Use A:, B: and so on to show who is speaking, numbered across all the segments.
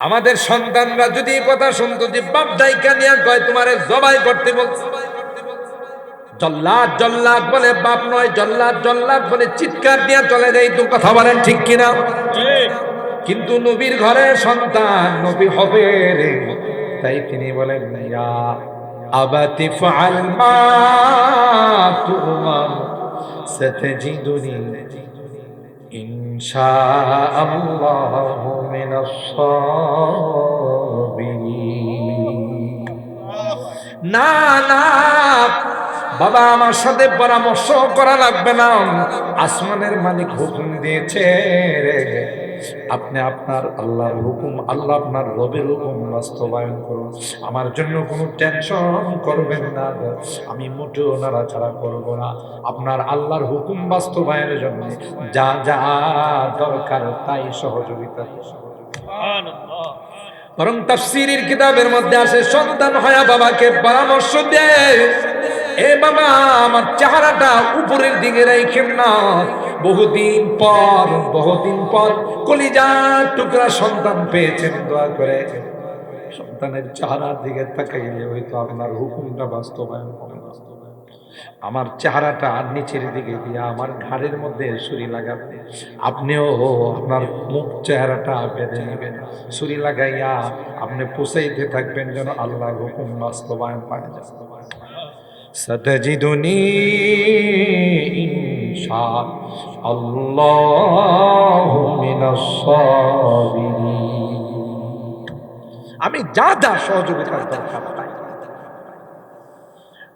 A: আমাদের সন্তানরা যদি কথা শুনতো যে বাপ নিয়ে কয়, তোমারে জবাই করতে বলছে জল্লাদ জল্লাদ বলে বাপ নয়, জল্লাদ জল্লাদ বলে চিৎকার দিয়ে চলে যায় তো কথা বলেন ঠিক কিনা? কিন্তু নবীর ঘরে সন্তান নবী হবে রে। তাই তিনি বলেন, ইয়া আবাতি ফাল মা তুমার সাতাজিদুনি ইনশাআল্লাহু মিনাস সাবিরিন না না, বাবা আমার সাথে পরামর্শ করা লাগবে না। আসমানের মালিক হুকুম দিয়েছে আপনি আপনার আল্লাহর হুকুম, আল্লাহ আপনার রবের হুকুম বাস্তবায়ন করুন। আমার জন্য কোনো টেনশন করবেন না। আমি মোটেও নাড়াচাড়া করব না। আপনার আল্লাহর হুকুম বাস্তবায়নের জন্য যা যা দরকার তাই সহযোগিতা। বরং তাফসিরের কিতাবের মধ্যে আসে, সন্তান হয়া বাবাকে পরামর্শ দেয়, এ বাবা, আমার চেহারাটা উপরের দিকে রেখেন না বহুদিন পর বহুদিন পর কলিজা টুকরা সন্তান পেয়েছেন, দোয়া করে। সন্তানের চেহারার দিকে তাকাইলে হয়তো আপনার হুকুমটা বাস্তবায়ন হবে না। আমার চেহারাটা আর নিচের দিকে দিয়ে আমার ঘাড়ের মধ্যে ছুরি লাগাবে আপনিও আপনার মুখ চেহারাটা বেঁধে নেবেন ছুরি লাগাইয়া আপনি পুষাইতে থাকবেন যেন আল্লাহর হুকুম বাস্তবায়ন পায় যায় ستجدني إن شاء الله من الصابرين আমি যা যা সহযোগিতার দরকার পাই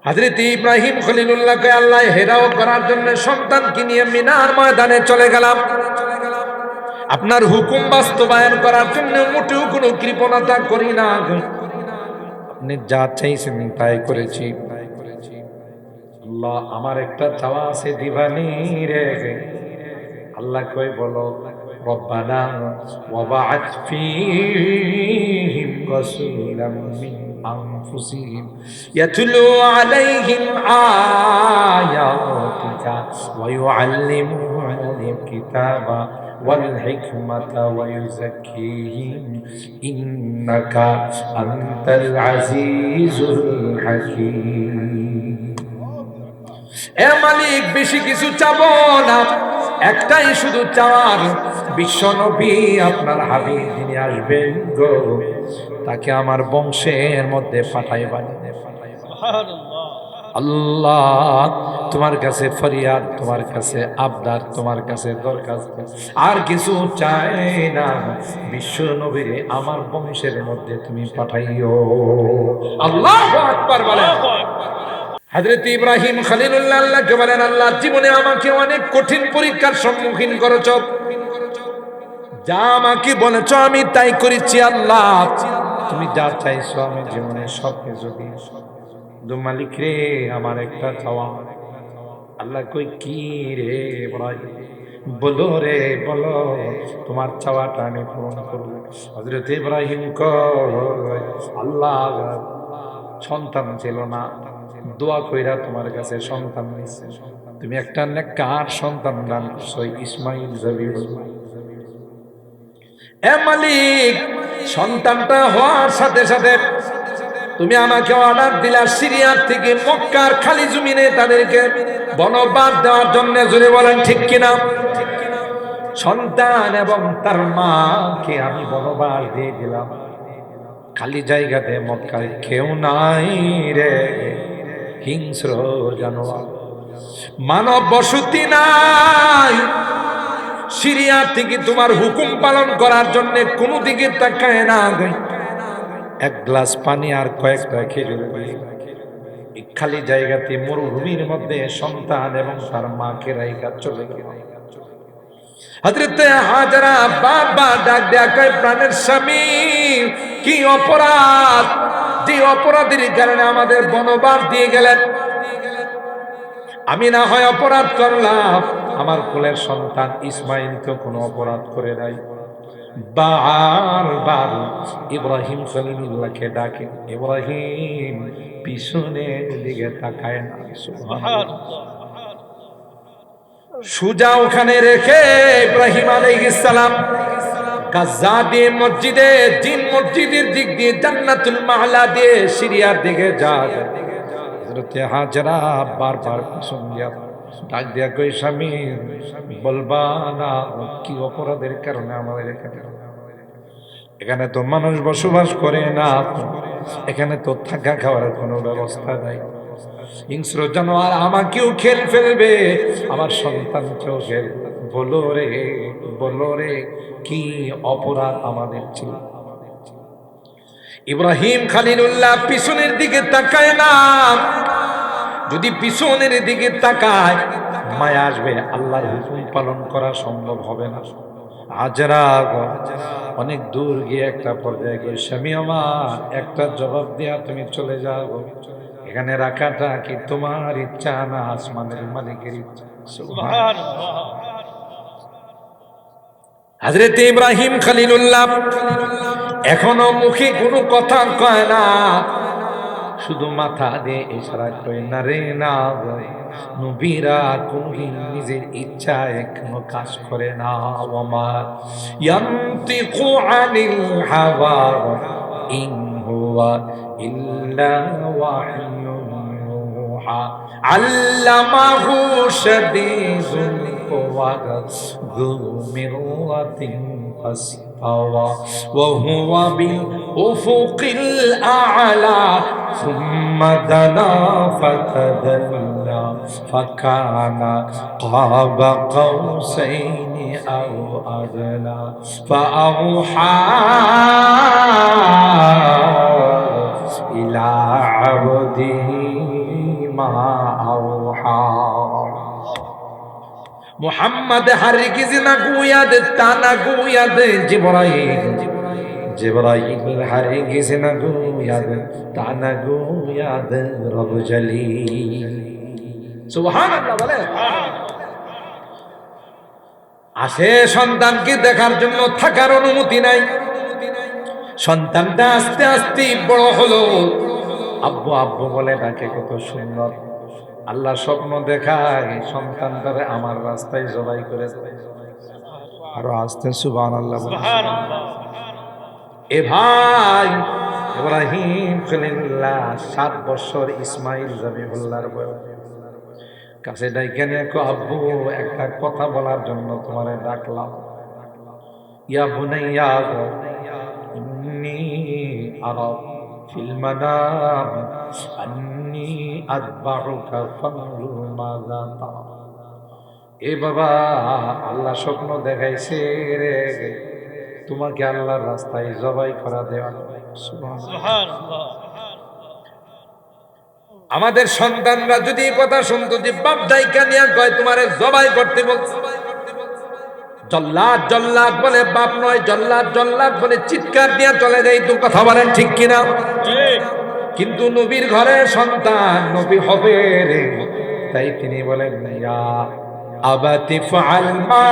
A: হাজরত ইব্রাহিম খলিলুল্লাহকে আল্লাহ হেরাও করার জন্য সন্তানকে নিয়ে মিনার ময়দানে চলে গেলাম। আপনার হুকুম বাস্তবায়ন করার জন্য মোটেও কোনো কৃপণতা করি না আপনি যা চাইছেন তাই করেছি। আল্লাহ আমার একটা চাওয়া আছে, দিবানি রে। আল্লাহ কই বলো, রব্বানা ওয়াবাআত ফীহিম রাসূলাম মিন আনফুসিহিম ইয়াতলু আলাইহিম আয়াতিকা ওয়া ইউআল্লিমুহুমুল কিতাবা والحكمة ويزكيهم إنك أنت العزيز الحكيم এ মালিক বেশি কিছু চাবো না একটাই শুধু চাওয়ার, বিশ্ব নবী আপনার হাবি যিনি আসবেন গো, তাকে আমার বংশের মধ্যে পাঠাইবান আল্লাহ, তোমার কাছে ফরিয়াদ, তোমার কাছে আবদার, তোমার কাছে দরখাস্ত। আর কিছু চাই না, বিশ্ব নবীরে আমার বংশের মধ্যে তুমি পাঠাইও। আল্লাহ আকবার বলেন। হাজরত ইব্রাহিম খালিলুল্লাহ আল্লাহকে বলেন, আল্লাহ, জীবনে আমাকে অনেক কঠিন পরীক্ষার সম্মুখীন করেছ। যা আমাকে বলেছ, আমি তাই করেছি, আল্লাহ। তুমি যা চাইছো, আমি জীবনে সব কিছু দু মালিক রে, আমার একটা চাওয়া আল্লাহ কই, কি রে ইব্রাহিম বলো রে, বলো। তোমার চাওয়াটা আমি পূরণ করব। হজরত ইব্রাহিম কয়, আল্লাহ, সন্তান ছিল না। দোয়া কইরা তোমার কাছে সন্তান নিচ্ছে তুমি একটা কার সন্তান দান করছ ইসমাইল জবিউল্লাহ এ মালিক, সন্তানটা হওয়ার সাথে সাথে তুমি আমাকে অর্ডার দিলা সিরিয়ার থেকে মক্কার খালি জমিনে তাদেরকে বনবাদ দেওয়ার জন্য জুড়ে বলেন ঠিক কিনা? সন্তান এবং তার মাকে আমি বনবাস দিয়ে দিলাম। খালি জায়গাতে মক্কায় কেউ নাই রে। হিংস্র জানোয়ার। মানব বসতি নাই। সিরিয়া থেকে তোমার হুকুম পালন করার জন্য কোনো দিকে তাকায় না এক গ্লাস পানি আর কয়েকটা খেজুর খালি জায়গাতে মরুভূমির মধ্যে সন্তান এবং তার মাকে রাইকা চলে গেল। হজরতে হাজারা বাবা ডাক কয়, প্রাণের স্বামী, কি অপরাধ? যে অপরাধের কারণে আমাদের বনবাস দিয়ে গেলেন। আমি না হয় অপরাধ করলাম। আমার কোলের সন্তান ইসমাইল তো কোনো অপরাধ করে নাই। বারবার ইব্রাহিম খলিলুল্লাহকে ডাকে। ইব্রাহিম পিছনের দিকে তাকায় না। সুজা ওখানে রেখে ইব্রাহিম আলাইহিস সালাম গাজা দিয়ে মসজিদে, জিন মসজিদের দিক দিয়ে জান্নাতুল মাহলা দিয়ে সিরিয়ার দিকে যায়। হাজরা বারবার দিয়া ডাক দিয়া কই স্বামী, বলবা না, কি অপরাধের কারণে আমাদের এখানে? এখানে তো মানুষ বসবাস করে না, এখানে তো থাকা খাওয়ার কোনো ব্যবস্থা নাই। হিংস্র জানোয়ার আমাকেও খেল ফেলবে, আমার সন্তানকেও খেল বলো রে বলো রে, কি অপরাধ আমাদের ছিল? ইব্রাহিম খালিলুল্লাহ পিছনের দিকে তাকায় না। যদি পিছনের দিকে তাকায়, মায়া আসবে, আল্লাহর হুকুম পালন করা সম্ভব হবে না। হাজরা অনেক দূর গিয়ে একটা পর্যায়ে গিয়ে, স্বামী আমার, একটা জবাব দেয়া তুমি চলে যাও। এখানে রাখাটা কি তোমার ইচ্ছা না আসমানের মালিকের ইচ্ছা। হজরত ইব্রাহিম খলিলুল্লাহ এখনও মুখে কোনো কথা কয় না। শুধু মাথা দিয়ে ইশারা করে, না রে, না নবীরা কোনদিন নিজের ইচ্ছায় কোনো কাজ করে না আমার ইয়ান্তিকু আনিল হাওয়া, ইন হুয়া ইল্লা ওয়াহয়ুন علمه شديد القوى ذو مرة فاستوى وهو بالأفق الأعلى ثم دنا فتدلى فكان قاب قوسين أو أدنى فأوحى إلى عبده মা আওহা মুহাম্মদ হারিকিজ না গুয়াদ তানা গুয়াদ জিবরাইল জিবরাইল হারিকিজ না গুয়াদ তানা গুয়াদ রব জলিল। সুবহানাল্লাহ বলে? আসে সন্তানকে দেখার জন্য থাকার অনুমতি নাই। সন্তানটা আস্তে আস্তে বড় হলো। আব্বু আব্বু বলে ডাকে কত সুন্দর। আল্লাহ স্বপ্ন দেখায় সন্তানটারে আমার রাস্তায় জবাই করে। আরও আসতে সুবান আল্লাহ এ ভাই ইব্রাহিম খলিল্লাহ সাত বছর ইসমাইল জাবিবুল্লাহর বয়স। কাছে ডাইকে নিয়ে আব্বু, একটা কথা বলার জন্য তোমারে ডাকলাম। ইয়া বুনাইয়া ইন্নী আরা মাযা তারা এ বাবা, আল্লাহ স্বপ্ন দেখাইছে রে। তোমাকে আল্লাহর রাস্তায় জবাই করা দেওয়া। আমাদের সন্তানরা যদি কথা শুনতো যে বাপ দাইকা নিয়ে কয়, তোমারে জবাই করতে বলছে। জল্লাদ জল্লাদ বলে বাপ নয়, জল্লাদ জল্লাদ বলে চিৎকার দিয়ে চলে যাই তো কথা বলেন ঠিক কিনা? কিন্তু নবীর ঘরে সন্তান নবী হবে রে। তাই তিনি বলেন, ইয়া আবাতি ফাআল মা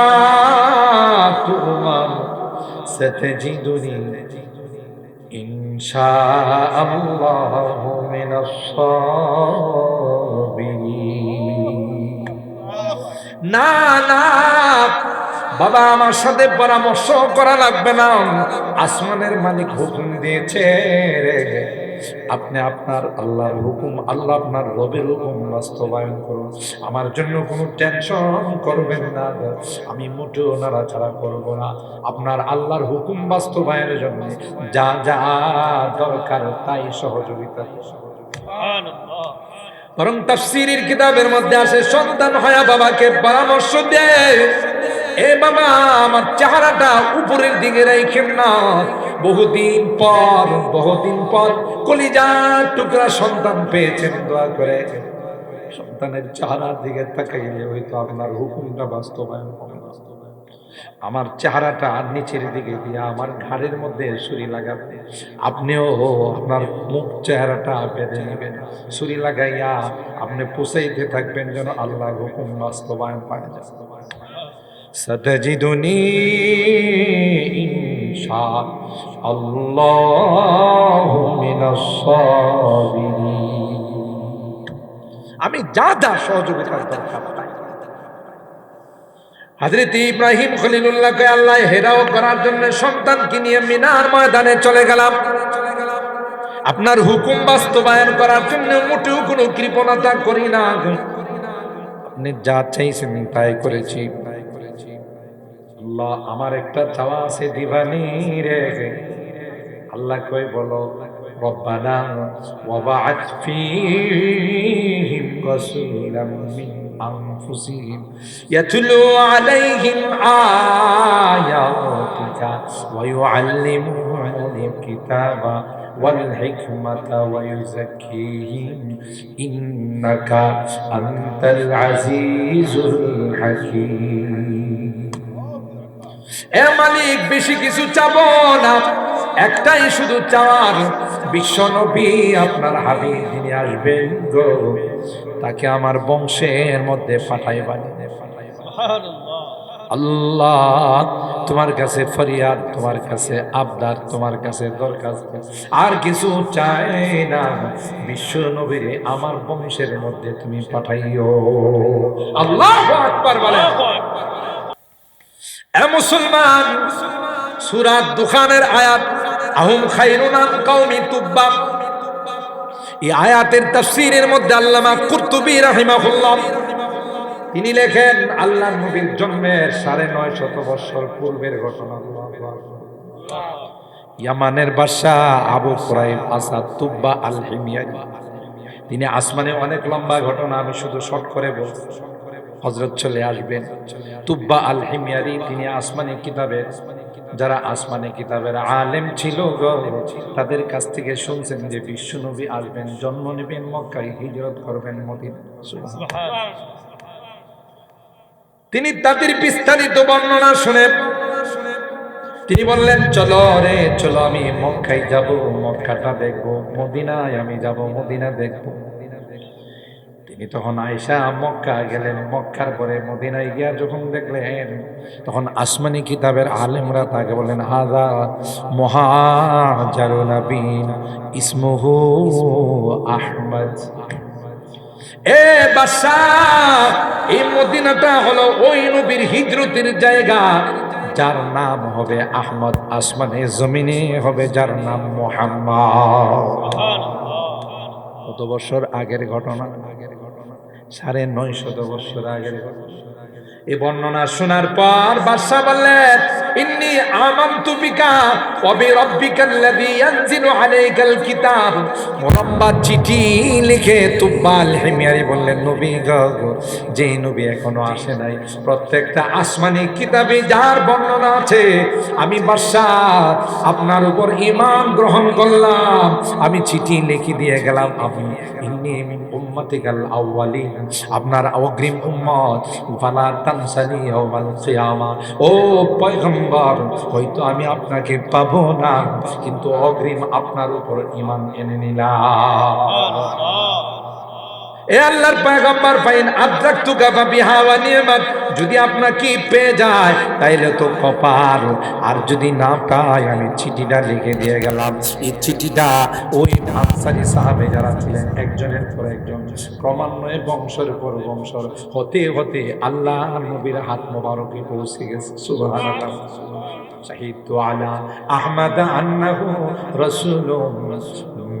A: তুমার সাতাজিদুনি ইনশাআল্লাহু মিনাস সাবিরিন। না না বাবা, আমার সাথে পরামর্শ করা লাগবে না। আসমানের মালিক হুকুম দিয়েছে আপনি আপনার আল্লাহর হুকুম, আল্লাহ আপনার রবের হুকুম বাস্তবায়ন করুন। আমার জন্য কোনো টেনশন করবেন না। আমি মোটেও নাড়াচাড়া করব না। আপনার আল্লাহর হুকুম বাস্তবায়নের জন্য যা যা দরকার তাই সহযোগিতা। বরং তাফসিরের কিতাবের মধ্যে আসে, সন্তান হয়া বাবাকে পরামর্শ দেয় এ বাবা, আমার চেহারাটা উপরের দিকে রেখেন না। বহুদিন পর বহুদিন পর কলিজার টুকরা সন্তান পেয়েছেন, দোয়া করে। সন্তানের চেহারার দিকে তাকাইলে হয়তো আপনার হুকুমটা বাস্তবায়ন হবে। আমার চেহারাটা নিচের দিকে দিয়ে আমার ঘাড়ের মধ্যে ছুরি লাগাবে। আপনিও আপনার মুখ চেহারাটা বেঁধে নেবেন। ছুরি লাগাইয়া আপনি পুষাইতে থাকবেন যেন আল্লাহর হুকুম বাস্তবায়ন পায় ستجدني إن شاء الله من الصابرين আমি যা যা সহযোগিতার দরকার তাই হাজরত ইব্রাহিম খলিলুল্লাহকে আল্লাহ হেরাও করার জন্য সন্তানকে নিয়ে মিনার ময়দানে চলে গেলাম আপনার হুকুম বাস্তবায়ন করার জন্য মোটেও কোনো কৃপণতা করি না আপনি যা চাইছেন তাই করেছি আল্লাহ আমার একটা চাওয়া আছে দিবানি রে আল্লাহ কই বলো রব্বানা ওয়াবাআত ফীহিম রাসূলাম মিন আনফুসিহিম ইয়াতলু আলাইহিম আয়াতিকা ওয়া ইউআল্লিমুহুমুল কিতাবা والحكمة ويزكيهم إنك أنت العزيز الحكيم এ মালিক, বেশি কিছু চাবো না। একটাই শুধু চাওয়ার। বিশ্ব নবী আপনার হাবি যিনি আসবেন গো, তাকে আমার বংশের মধ্যে পাঠাইবানি আল্লাহ, তোমার কাছে ফরিয়াদ, তোমার কাছে আবদার, তোমার কাছে দরকার আর কিছু চাই না। বিশ্ব নবীরে আমার বংশের মধ্যে তুমি পাঠাইও। আল্লাহ আকবার বলেন। এ মুসলমান। সুরাত দুখানের আয়াত, আহুম খাইরুনান কওমি তুব্বা। এই আয়াতের তাফসীরের মধ্যে আল্লামা কুরতুবী রাহিমাহুল্লাহ তিনি লেখেন আল্লাহ নবীর জন্মের সাড়ে নয় শত বৎসর পূর্বের ঘটনা। ইয়ামানের বাদশাহ আবু কুরাইব আসাদ তুব্বা আল হিমিয়ারি তিনি আসমানে অনেক লম্বা ঘটনা, আমি শুধু শর্ট করে বলছি। হজরত চলে আসবেন। তুব্বা আল হিমিয়ারি তিনি আসমানি কিতাবের, যারা আসমানি কিতাবের আলেম ছিল তাদের কাছ থেকে শুনছেন যে বিশ্বনবী আসবেন, জন্ম নেবেন মক্কায়, হিজরত করবেন মদিন তিনি তাদের বিস্তারিত বর্ণনা শুনে, তিনি বললেন, চলো রে, চলো আমি মক্কায় যাব, মক্কাটা দেখব, মদিনায় আমি যাব, মদিনা দেখব। তখন আয়সা মক্কা গেলেন। মক্কার পরে মদিনায় গিয়া যখন দেখলেন, তখন আসমানি কিতাবের আলেমরা তাকে বলেন হাজা মহাজারুনাবিন ইসমুহু আহমদ। এ বাদশাহ, এই মদিনাটা হলো ওই নবীর হিজরতের জায়গা, যার নাম হবে আহমদ। আসমানে জমিনে হবে যার নাম মোহাম্মদ। কত বছর আগের ঘটনা? আগের সাড়ে নয় শত বছর আগের এ বর্ণনা শোনার পর বাদশাহ বললেন কিতাব। মুরাব্বা চিঠি লিখে তুব্বাল হিমিয়ারি বললেন, নবী যে নবী এখনও আসে নাই। প্রত্যেকটা আসমানি কিতাবে যার বর্ণনা আছে, আমি বাদশাহ, আপনার উপর ঈমান গ্রহণ করলাম। আমি চিঠি লিখে দিয়ে গেলাম, আপনি ইন্নি মিন আউয়ালিন। আপনার অগ্রিম উম্মত, ফালা তানসানি ও পয়গম্বর হয়তো আমি আপনাকে পাবো না কিন্তু অগ্রিম আপনার উপর ইমান এনে নিলাম। এ আল্লাহর পায়গম্বর, ফাইন আদ্রাক তুকা বা বিহাওয়া নিয়মাত। যদি আপনাকে পেয়ে যায়, তাইলে তো কপার আর যদি না পাই আমি চিঠিটা লিখে দিয়ে গেলাম। এই চিঠিটা ওই আনসারি সাহাবে যারা ছিলেন, একজনের পর একজন, ক্রমান্বয়ে বংশের পর বংশ হতে হতে আল্লাহ নবীর হাত মোবারকে পৌঁছে গেছে। সুবহানাল্লাহ। শাহিদ আলা আহমাদ আন্নাহু রাসূলুল্লাহ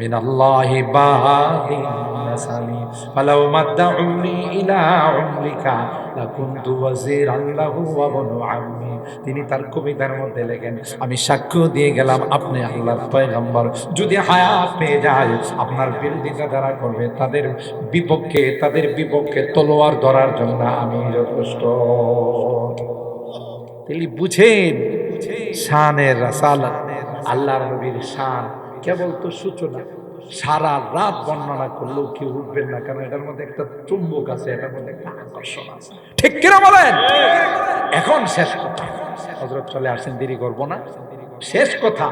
A: من الله بادي نسمي فلو مد عمري إلى عمرك لكنت وزيرا له وابن عمي তিনি তার কবিতার মধ্যে লেখেন আমি সাক্ষ্য দিয়ে গেলাম আপনি আল্লাহর পয়গম্বর যদি হায়াত পেয়ে যায় আপনার বিরোধিতা যারা করবে তাদের বিপক্ষে তাদের বিপক্ষে তলোয়ার ধরার জন্য আমি যথেষ্ট তিনি বুঝেন শানের রাসাল আল্লাহর নবীর শান কেবল তো সূচনা। সারা রাত বর্ণনা করলেও কেউ উঠবেন না, কারণ এটার মধ্যে একটা চুম্বক আছে, এটার মধ্যে একটা আকর্ষণ আছে। ঠিক কিনা বলেন? এখন শেষ কথা। হজরত চলে আসেন, দেরি করব না। শেষ কথা,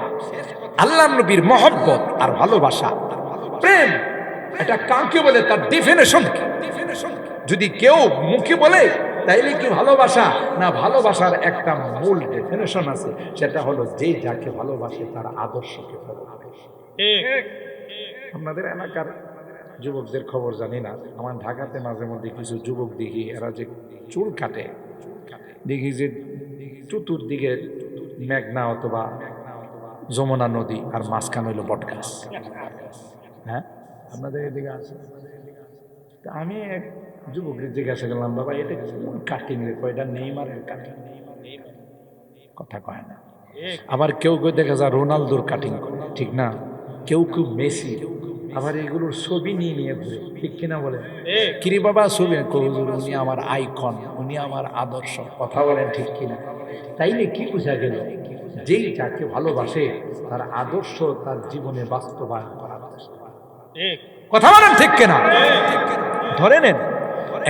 A: আল্লাহ নবীর মহব্বত আর ভালোবাসা, প্রেম, এটা কাকে বলে তার ডেফিনেশন যদি কেউ মুখে বলে, তাইলে কি ভালোবাসা? না, ভালোবাসার একটা মূল ডেফিনেশন আছে, সেটা হলো যে যাকে ভালোবাসে তার আদর্শকে করে। আপনাদের এলাকার যুবকদের খবর জানি না। আমার ঢাকাতে মাঝে মধ্যে কিছু যুবক দেখি এরা যে চুল কাটে দেখি যে চতুর্দিকে মেঘনা অথবা যমুনা নদী আর মাঝখানে হইল বটগাছ হ্যাঁ? আপনাদের এদিকে আছে? তা আমি এক যুবকের জিজ্ঞাসা করলাম বাবা এটা কোন কাটিং রে এটা নেইমারের কাটিং? কথা কয় না। আবার কেউ কেউ দেখা যায় রোনালদোর কাটিং করে ঠিক না? কেউ কেউ মেসি আবার এগুলোর ছবি নিয়ে নিয়ে ঘুরে। ঠিক কিনা বলে কিরি বাবা ছবি কই হুজুর, উনি আমার আইকন উনি আমার আদর্শ। কথা বলেন ঠিক কিনা? তাইলে কি বোঝা গেল? যেই যাকে ভালোবাসে তার আদর্শ তার জীবনে বাস্তবায়ন করা। কথা বলেন ঠিক কিনা? ধরে নেন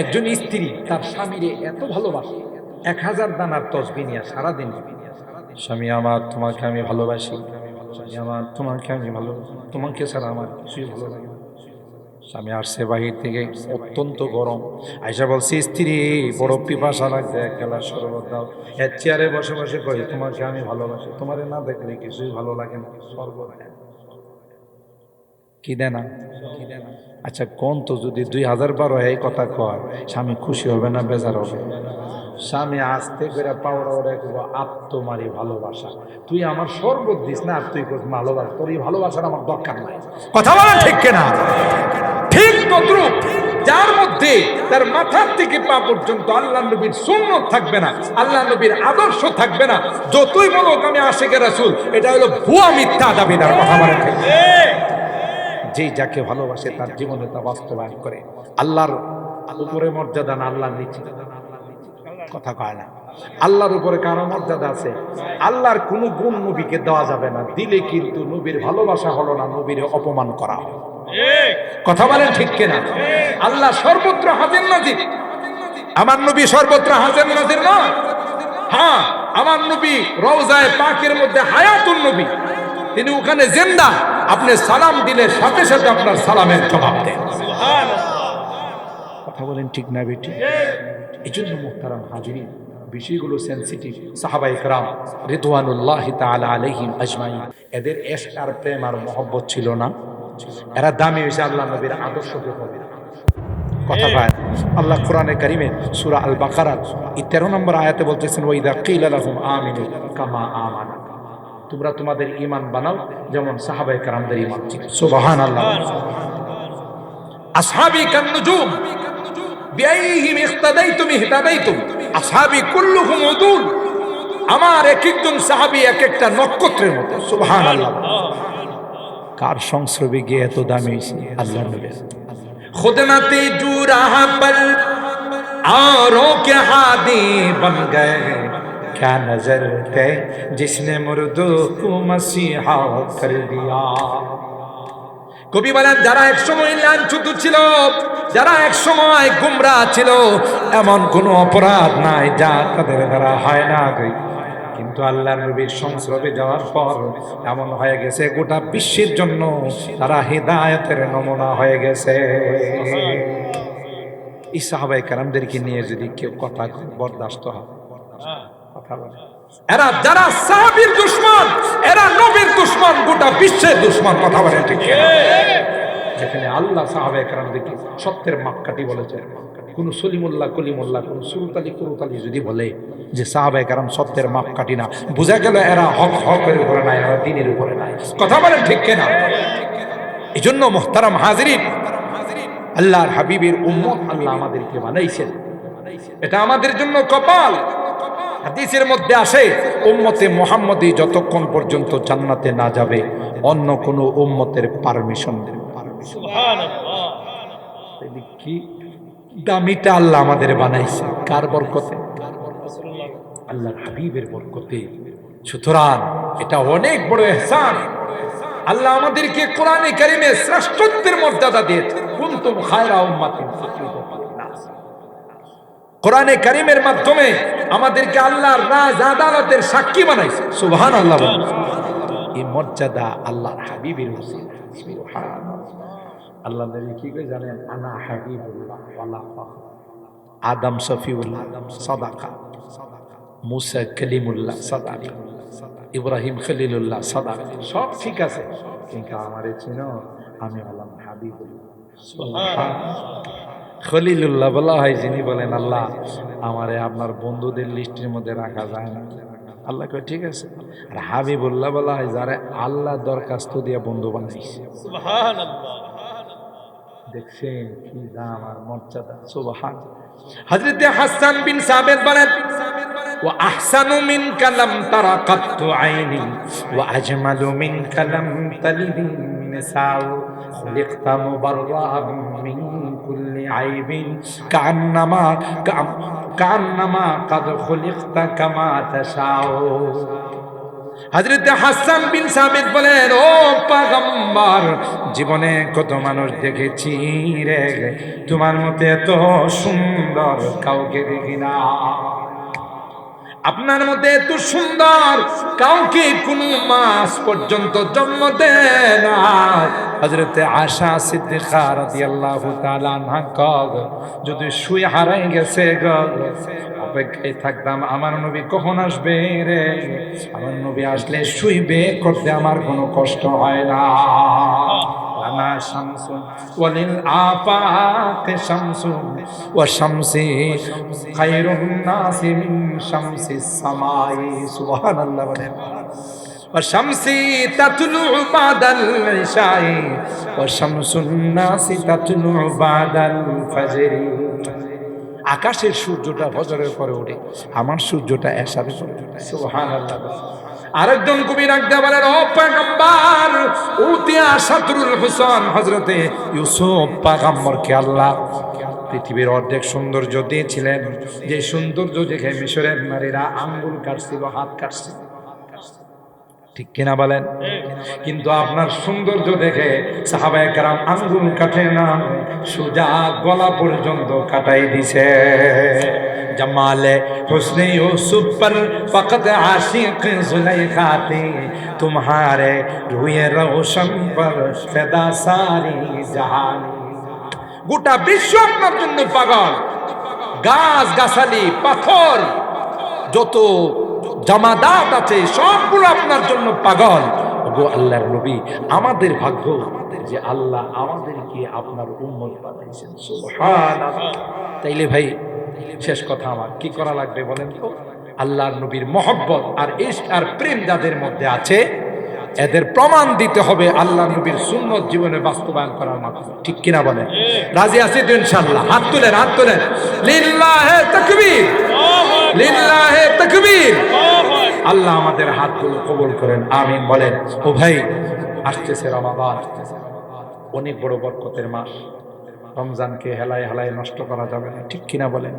A: একজন স্ত্রী তার স্বামীরে এত ভালোবাসে এক হাজার দানার তসবি নিয়ে সারাদিন স্বামী আমার তোমাকে আমি ভালোবাসি। স্বামী আমার তোমাকে আমি ভালো তোমাকে ছাড়া আমার কিছুই ভালো লাগে। স্বামী আসছে বাহির থেকে অত্যন্ত গরম। আইসা বলছি স্ত্রী বড় পিপাসা লাগছে গ্লাস শরবত দাও। এর চেয়ারে বসে বসে কই তোমাকে আমি ভালোবাসি। তোমারে না দেখলে কিছুই ভালো লাগে না। শরবত। কি দেয় না। কি দেয় না আচ্ছা কোন তো যদি দুই হাজার বারো এই কথা কয় স্বামী খুশি হবে না বেজার হবে। স্বামী আসতে করে পাওড়া ওরে আত্মমারি ভালোবাসা। তুই আমার শরবত দিস না, আর তুই ভালোবাসা, তোর এই ভালোবাসার আমার দরকার নাই। কথা বলা ঠিক কেনা? ঠিক তদ্রুপ, যার মধ্যে তার মাথার থেকে পা পর্যন্ত আল্লাহ নবীর সুন্নত থাকবে না, আল্লাহ নবীর আদর্শ থাকবে না, যতই বলো আমি আশেকে রাসুল, এটা হলো ভুয়া মিথ্যা দাবিদার কথা বলে ঠিক যে যাকে ভালোবাসে তার জীবনে তা বাস্তবায়ন করে, আল্লাহর উপরে মর্যাদা না, আল্লাহর নিচে। কথা কয় না। আল্লাহর উপরে কারও মর্যাদা আছে। আল্লাহর কোনো গুণ নবীকে দেওয়া যাবে না। দিলে কিন্তু নবীর ভালোবাসা হলো না নবীর অপমান করা। কথা বলেন ঠিক কিনা? আল্লাহ সর্বত্র হাজির নাজির। আমার নবী সর্বত্র হাজির নাজির না? হ্যাঁ আমার নবী রওজায় পাকের মধ্যে হায়াতুন নবী। তিনি ওখানে জেন্দা। আপনি সালাম দিলে সাথে সাথে আপনার সালামের জবাব দেন। কথা বলেন ঠিক না বেটি এই জন্য মুহতারাম হাজিরিন বিষয়গুলো সেন্সিটিভ সাহাবা ইকরাম রিদওয়ানুল্লাহ তাআলা আলাইহিম আজমাইন। এদের এশক আর প্রেম আর মহব্বত ছিল না। এরা দামি হয়েছে আল্লাহ নবীর আদর্শকে হবে কথা পায় আল্লাহ কোরআনে কারিমে সূরা আল বাকারাত এই তেরো নম্বর আয়াতে বলতেছেন ওয়াইদা কিলা লাহুম আমিনু কামা আমানা। তোমরা তোমাদের ঈমান বানাও যেমন সাহাবায়ে কেরামদের ঈমান। ছিল সুবহানাল্লাহ। আসহাবি কান নুজুম। বিআইহিম ইখতাদাইতুম ইহতাদাইতুম আসহাবি কুল্লুহুম উদুল আমার এক একজন সাহাবী এক একটা নক্ষত্রের মতো সুবহানাল্লাহ কার সংস্রবে গিয়ে এত দামি হয়েছে আল্লাহ নবী खुदमती जू रहा पर औरों के हादी बन गए क्या नजर थे जिसने मुर्दो को मसीहा कर दिया কবি বলেন যারা এক সময় লাঞ্ছুত ছিল, যারা এক সময় গুমরা ছিল, এমন কোনো অপরাধ নাই যা তাদের দ্বারা হয় না কিন্তু আল্লাহ নবীর সংস্রবে যাওয়ার পর এমন হয়ে গেছে, গোটা বিশ্বের জন্য তারা হেদায়তের নমুনা হয়ে গেছে। এই সাহাবাই কারামদেরকে নিয়ে যদি কেউ কথা বরদাস্ত হয়, কথা বলে। এরা যারা সাহাবীর দুশ্মন, এরা নবীর দুশ্মন, গোটা বিশ্বের দুশ্মন, কথা বলে ঠিক যেখানে আল্লাহ সাহাবে কারামদেরকে সত্যের মাপকাঠি বলেছে। কোন সলিমুল্লাহ, কলিমুল্লাহ কুরুতালি যদি বলে যে সাহাবে সত্যের মাপকাঠি না, বোঝা গেল এরা হক হকের উপরে নাই, এরা দিনের উপরে নাই। কথা বলেন ঠিক কেনা? এই জন্য মোহতারাম হাজরিন, আল্লাহর হাবিবের উম্মত আল্লাহ আমাদেরকে বানাইছেন। এটা আমাদের জন্য কপাল। হাদিসের মধ্যে আসে উম্মতে মোহাম্মদী যতক্ষণ পর্যন্ত জান্নাতে না যাবে অন্য কোনো উম্মতের পারমিশন কি দামিটা আল্লাহ আমাদের বানাইছে? কার বরকতে? আল্লাহর হাবিবের বরকতে। সুতরাং এটা অনেক বড় এহসান। আল্লাহ আমাদেরকে কোরআনে কারিমে শ্রেষ্ঠত্বের মর্যাদা দিয়েছে কুনতুম খায়রা উম্মাতিন। কোরআনে কারিমের মাধ্যমে আমাদেরকে আল্লাহর রাজ, আদালতের সাক্ষী বানাইছে। সুবহান আল্লাহ এই মর্যাদা আল্লাহর হাবিবের আল্লাহ নবী কি করে জানেন? আনা হাবিবুল্লাহ ওয়ালা আদম সফিউল্লাহ সাদাকা। মুসা কলিমুল্লাহ সাদাকা। ইব্রাহিম খলিলুল্লাহ সাদাকা। সব ঠিক আছে। কিন্তু আমারে চিনো, আমি হলাম হাবিবুল্লাহ। খলিলুল্লাহ বলা হয় যিনি বলেন আল্লাহ আমারে আপনার বন্ধুদের লিস্টের মধ্যে রাখা যায় না আল্লাহ কয় ঠিক আছে আর হাবিবুল্লাহ বলা হয় যারা আল্লাহ দরখাস্ত দিয়ে বন্ধু বানাইছে দেখছেন কি দাম আর মর্যাদা সুবহান হযরতে হাসান বিন সাবিত বলেন ওয়া আহসানু মিনকা লাম তারা কাত্তু আইনি ওয়া আজমালু মিনকা লাম তালিদি নিসাউ خلقت مبرأ من আইবিন, কান্নামা কান্নামা, কাদ খলিকতা কামা তাশাও হাজরতে হাসান বিন সাবিত বলেন, ও পাগম্বর, জীবনে কত মানুষ দেখেছি রে। তোমার মতে এত সুন্দর কাউকে দেখি না। আপনার মতে এত সুন্দর, কাউকে কোনো মাস পর্যন্ত জন্ম দেয় না হজরতে আশা সিদ্দিকা রাদিয়াল্লাহু তাআলা না কব, যদি শুয়ে হারাই গেছে গব অপেক্ষায় থাকতাম আমার নবী কখন আসবে রে? আমার নবী আসলে শুইবে করতে আমার কোনো কষ্ট হয় না। شمس وللآفاق شمس وشمسي خير الناس من شمس السماء سبحان الله বলেন وشمسي تطلع بعد العشاء وشمس الناس تطلع بعد الفجر আকাশের সূর্যটা ফজরের পরে ওঠে আমার সূর্যটা এসারে পরে ওঠে সুবহানাল্লাহ আরেকজন কবি রাখতে বলেন, ও পাগম্বার উতিয়া শত্রুল হুসন হজরতে ইউসুফ পাগম্বরকে আল্লাহ পৃথিবীর অর্ধেক সৌন্দর্য দিয়েছিলেন। যে সৌন্দর্য দেখে মিশরের নারীরা আঙ্গুল কাটছিল, হাত কাটছিল। ঠিক কিনা বলেন? কিন্তু আপনার সৌন্দর্য দেখে সাহাবায় কারাম আঙ্গুল কাটে না, সোজা গলা পর্যন্ত কাটাই দিছে। জমালে হুসনে ইউসুফ সুপার ফকত আশিক জুলাইখা থি তুমহারে রুয়ে রোশন পর ফেদা সারি জাহান। গোটা বিশ্ব আপনার জন্য পাগল। গাছ গাছালি, পাথর, যত জামাদাত আছে, সবগুলো আপনার জন্য পাগল। গো আল্লাহর নবী, আমাদের ভাগ্য যে আল্লাহ, আমাদেরকে আপনার উম্মত বানাইছেন তাইলে ভাই, শেষ কথা আমার। কি করা লাগবে বলেন তো? আল্লাহর নবীর মহব্বত আর ইশক আর প্রেম যাদের মধ্যে আছে, এদের প্রমাণ দিতে হবে আল্লাহ নবীর সুন্নত জীবনে বাস্তবায়ন করার মাধ্যমে। ঠিক কিনা বলেন? রাজি আছি তো ইনশাল্লাহ হাত তুলেন হাত তুলেন। লিল্লাহে তাকবীর। লিল্লাহে তাকবীর। আল্লাহ আমাদের হাতগুলো কবুল করেন আমিন বলেন। ও ভাই আসতেছে রমাবাদ অনেক বড় বরকতের মাস। রমজানকে হেলায় হেলায় নষ্ট করা যাবে না ঠিক কিনা বলেন?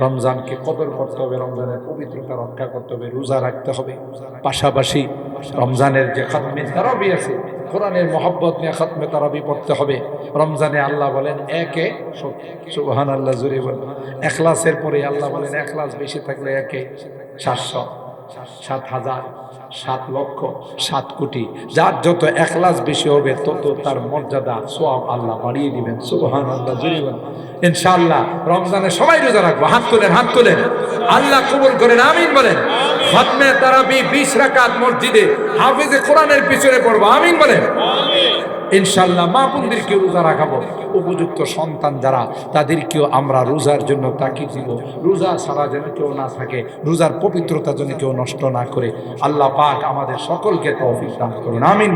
A: রমজানকে কদর করতে হবে রমজানের পবিত্রতা রক্ষা করতে হবে রোজা রাখতে হবে। পাশাপাশি রমজানের যে তারাবি আছে কোরআনের মহব্বত নিয়ে খাতমে তারা বিপড়তে হবে। রমজানে আল্লাহ বলেন, একে সুবহান আল্লাহ জুড়ে বলেন। এখলাসের পরে আল্লাহ বলেন, এখলাস বেশি থাকলে একে সাতশো সাত হাজার সাত লক্ষ, সাত কোটি। যার যত একলাস বেশি হবে, তত তার মর্যাদা সব আল্লাহ বাড়িয়ে দিবেন। সুবহান আল্লাহ ইনশাল্লাহ রমজানে সবাই রোজা রাখব। হাত তোলেন হাত তোলেন। আল্লাহ কবুল করেন, আমিন বলেন। খতমে তারাবি বিশ রাকাত মসজিদে, হাফিজে কোরআনের পিছনে পড়ব। আমিন বলেন। ইনশাল্লাহ মা বোনদেরকে রোজা রাখাবো। উপযুক্ত সন্তান যারা, তাদেরকেও আমরা রোজার জন্য তাকিয়ে দিব। রোজা ছাড়া যেন কেউ না থাকে, রোজার পবিত্রতা যেন কেউ নষ্ট না করে। আল্লাহ পাক আমাদের সকলকে তৌফিক দান করুন। আমিন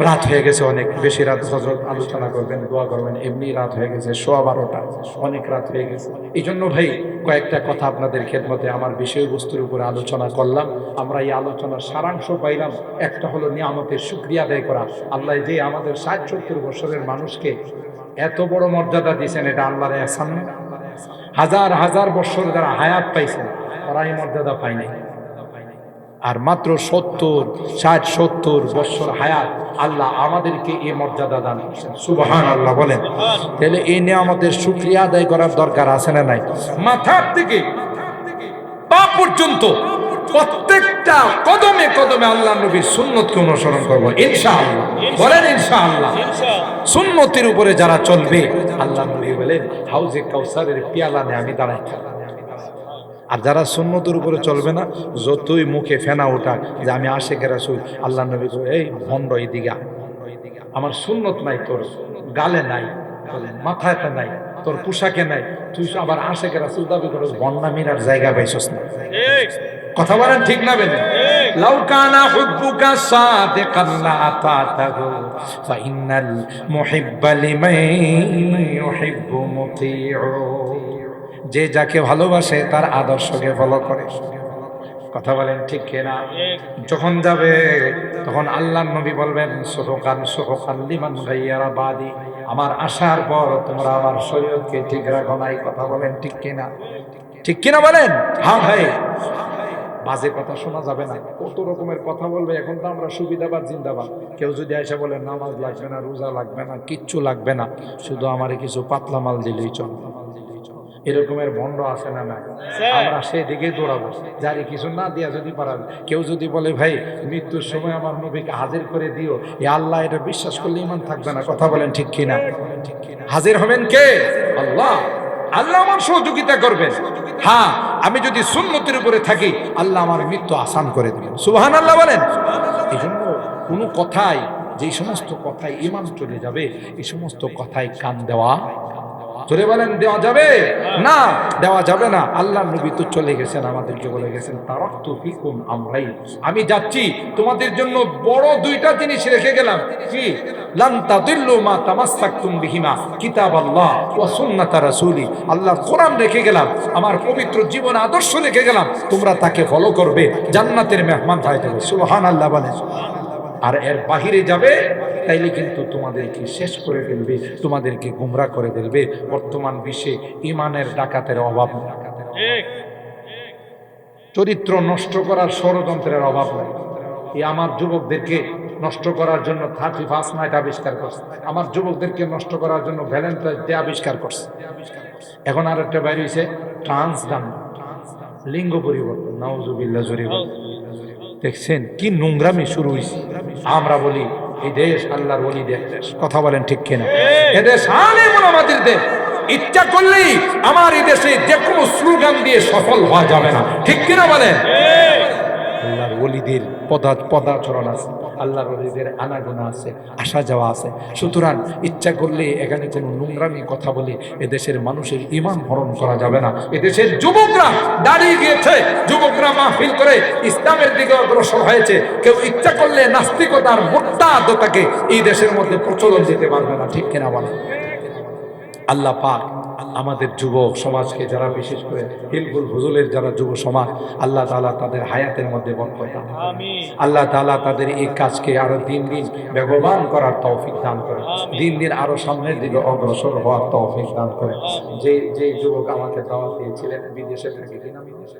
A: রাত হয়ে গেছে অনেক। বেশি রাত হজরত আলোচনা করবেন, দোয়া করবেন, এমনি রাত হয়ে গেছে, সোয়া বারোটা। অনেক রাত হয়ে গেছে। এই জন্য ভাই, কয়েকটা কথা আপনাদের খেদমতে আমার বিষয়বস্তুর উপরে আলোচনা করলাম। আমরা এই আলোচনার সারাংশ পাইলাম। একটা হলো নিয়ামতের সুক্রিয়া আদায় করা। আল্লাহ যে আমাদের ষাট সত্তর বছরের মানুষকে এত বড় মর্যাদা দিয়েছেন, এটা আল্লাহর হাজার হাজার বছর যারা হায়াত পাইছেন তারা এই মর্যাদা পায় নাই। আর মাত্র সত্তর, ষাট, সত্তর বছর হায়াত আল্লাহ আমাদেরকে এ মর্যাদা দান সুবহান আল্লাহ বলেন। তাহলে এই নিয়ে আমাদের সুক্রিয়া আদায় করার দরকার আছে না নাই? মাথার থেকে, পা পর্যন্ত প্রত্যেকটা কদমে কদমে আল্লাহ নবীর সুন্নতকে অনুসরণ করব। ইনশাআল্লাহ। বলেন ইনশাআল্লাহ। সুন্নতির উপরে যারা চলবে, আল্লাহ নবী বলেন, হাউজে কাউসারের পিয়ালা নিয়ে আমি দাঁড়াই। আর যারা সুন্নতের উপরে চলবে না, যতই মুখে ফেনা ওঠা যে আমি আশেখ রাসুল আল্লাহ নবী এই ভণ্ড এদিকে। আমার সুন্নত নাই তোর, গালে নাই মাথায়তে নাই, তোর পোশাকে নাই, তুই আবার আশেকে রাসুল দাবি করস, বন্যা মিনার জায়গা পাইছস না। কথা বলেন ঠিক না বেনে লাউ কানা হুব্বুকা সাদিকান লা আতাতাহু, ফা ইন্নাল মুহিব্বা লিমান ইউহিব্বু মুতিউ। যে যাকে ভালোবাসে তার আদর্শকে ফলো করে। কথা বলেন ঠিক কিনা? যখন যাবে, তখন আল্লাহ নবী বলবেন, সোহকান সোহকান লিমান গাইয়ারা বাদি। আমার আসার পর তোমরা আমার শরীরকে ঠিক রাখো নাই। কথা বলেন ঠিক কিনা? ঠিক কিনা বলেন? হ্যাঁ ভাই। বাজে কথা শোনা যাবে না। কত রকমের কথা বলবে, এখন তো আমরা সুবিধাবাদ, জিন্দাবাদ। কেউ যদি এসে বলে, নামাজ লাগবে না, রোজা লাগবে না, কিচ্ছু লাগবে না। শুধু আমার কিছু পাতলা মাল দিলেই চল এরকমের ভণ্ড আছে না না। আমরা সেদিকে দৌড়াবো। যারে কিছু না দিয়া যদি পারাবে কেউ যদি বলে ভাই মৃত্যুর সময় আমার নবীকে হাজির করে দিও। এ আল্লাহ এটা বিশ্বাস করলে ইমান থাকবে না। কথা বলেন ঠিক কিনা? হাজির হবেন কে? আল্লাহ। আল্লাহ আমার সহযোগিতা করবেন। হ্যাঁ আমি যদি সুন্নতির উপরে থাকি আল্লাহ আমার মৃত্যু আসান করে দেবেন। সুবহান আল্লাহ বলেন। এই জন্য কোনো কথাই যে সমস্ত কথায় ইমান চলে যাবে এই সমস্ত কথায় কান দেওয়া জোরে বলেন দেওয়া যাবে? না দেওয়া যাবে না। আল্লাহ নবী তো চলে গেছেন আমাদেরকে বলে গেছেন। তারক তো আমরাই। আমি যাচ্ছি তোমাদের জন্য বড় দুইটা জিনিস রেখে গেলাম। কি? মা বিহিমা কিতাব আল্লাহ আল্লাহ কোরআন রেখে গেলাম আমার পবিত্র জীবন আদর্শ রেখে গেলাম। তোমরা তাকে ফলো করবে জান্নাতের মেহমান হয়ে যাবে। সুবহানাল্লাহ বলেন আর এর বাহিরে যাবে তাইলে কিন্তু তোমাদেরকে শেষ করে ফেলবে তোমাদেরকে গুমরা করে ফেলবে। বর্তমান বিশ্বে ইমানের ডাকাতের অভাব। চরিত্র নষ্ট করার ষড়যন্ত্রের অভাব। নেই এই আমার যুবকদেরকে নষ্ট করার জন্য থার্টি ফার্স্ট নাইট আবিষ্কার করছে। আমার যুবকদেরকে নষ্ট করার জন্য ভ্যালেন্টাইন ডে আবিষ্কার করছে। এখন আর একটা বাইরে হয়েছে ট্রান্সডান লিঙ্গ পরিবর্তন। নাউজুবিল্লা জরি দেখছেন কি নোংরামি শুরু হয়েছে আমরা বলি এই দেশ আল্লাহর বলি দেশ। কথা বলেন ঠিক কিনা? এদেশ আমাদের দেশ ইচ্ছা করলেই আমার এই দেশে যে কোনো স্লোগান দিয়ে সফল হওয়া যাবে না। ঠিক কিনা বলেন? আল্লাহর ওলিদের পদা পদাচরণ আছে। আল্লাহর ওলিদের আনাগোনা আছে, আসা যাওয়া আছে। সুতরাং ইচ্ছা করলে এখানে কোনো নোংরামি কথা বলে এদেশের মানুষের ইমান হরণ করা যাবে না। এদেশের যুবকরা দাঁড়িয়ে গিয়েছে, যুবকরা মাহফিল করে ইসলামের দিকে অগ্রসর হয়েছে। কেউ ইচ্ছা করলে নাস্তিকতার মোট্টা আদতাকে এই দেশের মধ্যে প্রচলন দিতে পারবে না, ঠিক কিনা বলে আল্লাহ পাক আমাদের যুবক সমাজকে যারা বিশেষ করে হিলগুল হুজুলের যারা যুব সমাজ আল্লাহ তালা তাদের হায়াতের মধ্যে বন্ধ দান আল্লাহ তালা তাদের এই কাজকে আরও দিন দিন বেগবান করার তৌফিক দান করে দিন দিন আরও সামনের দিকে অগ্রসর হওয়ার তৌফিক দান করে যে যে যুবক আমাকে দাওয়াত দিয়েছিলেন বিদেশে থাকে কিনা বিদেশে।